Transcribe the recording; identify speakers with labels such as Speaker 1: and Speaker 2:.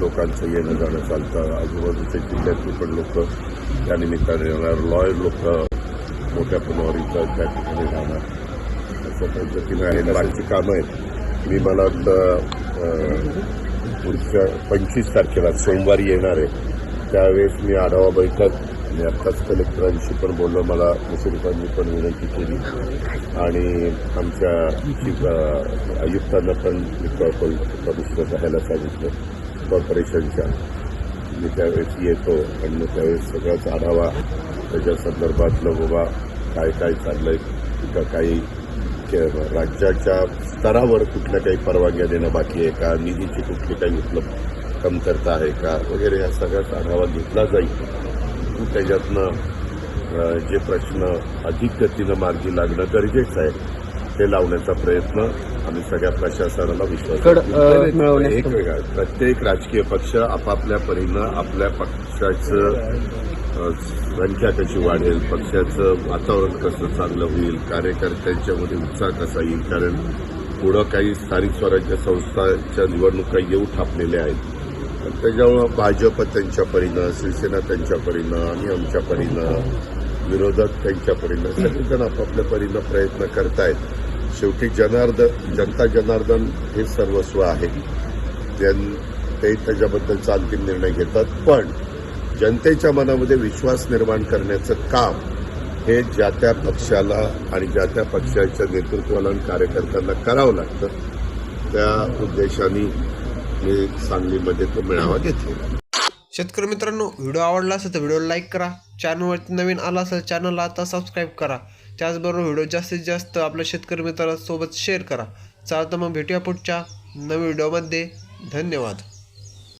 Speaker 1: लोकांचं येणं जाणं चालतं. आजूबाजूच्या जिल्ह्यातली पण लोक त्या निमित्ताने येणार. लॉयर लोक मोठ्या प्रमाणावर इथं त्या ठिकाणी राहणार. अशा पद्धतीने आहे बाकीची कामं आहेत. मी मला पुढच्या पंचवीस तारखेला सोमवारी येणार आहे. त्यावेळेस मी आढावा बैठक मी आत्ताच कलेक्टरांशी पण बोललो. मला मुश्रीफांनी पण विनंती केली. आणि आमच्या आयुक्तांना पण मी कमिशनर राहायला सांगितलं. कॉर्पोरेशनच्या मी त्यावेळेस येतो आणि मग त्यावेळेस सगळाच आढावा त्याच्या संदर्भातलं बाबा काय काय चाललंय कुठं काही के- राज्याच्या स्तरावर कुठल्या काही परवानग्या देणं बाकी आहे का निधीची कुठली काही उपलब्ध कमतरता आहे का वगैरे ह्या सगळाच आढावा घेतला जाईल. त्याच्यातनं जे प्रश्न अधिक गतीनं मार्गी लागणं गरजेचं आहे ते लावण्याचा प्रयत्न आम्ही सगळ्या प्रशासनाला विश्वास एक वेगळा प्रत्येक राजकीय पक्ष आपापल्या परीनं आपल्या पक्षाचं संख्या कशी वाढेल पक्षाचं वातावरण कसं चांगलं होईल कार्यकर्त्यांच्यामध्ये उत्साह कसा येईल कारण पुढं काही स्थानिक स्वराज्य संस्थांच्या निवडणुका येऊ ठापलेल्या आहेत. त्याच्यामुळं भाजप त्यांच्या परीनं शिवसेना त्यांच्या परीनं आम्ही आमच्या परीनं विरोधक त्यांच्या परीनं सगळेजण आपापल्या परीनं प्रयत्न करतायत. शेवटी जनार्दन जनता जनार्दन हे सर्वस्व आहे. जन ते त्याच्याबद्दलचा अंतिम निर्णय घेतात पण जनतेच्या मनामध्ये विश्वास निर्माण करण्याचं काम हे ज्या त्या पक्षाला आणि ज्या त्या पक्षाच्या नेतृत्वाला आणि कार्यकर्त्यांना करावं लागतं त्या उद्देशाने मी सांगलीमध्ये तो मेळावा घेतलेला
Speaker 2: शेतकरी मित्रांनो व्हिडिओ आवडला असेल तर व्हिडिओ लाईक करा. चॅनलवरती नवीन आला असेल चॅनलला आता सबस्क्राईब करा. त्याचबरोबर व्हिडिओ जास्तीत जास्त आपल्या शेतकरी मित्रांसोबत शेअर करा. चालतं मग भेटूया पुढच्या नवीन व्हिडिओमध्ये. धन्यवाद.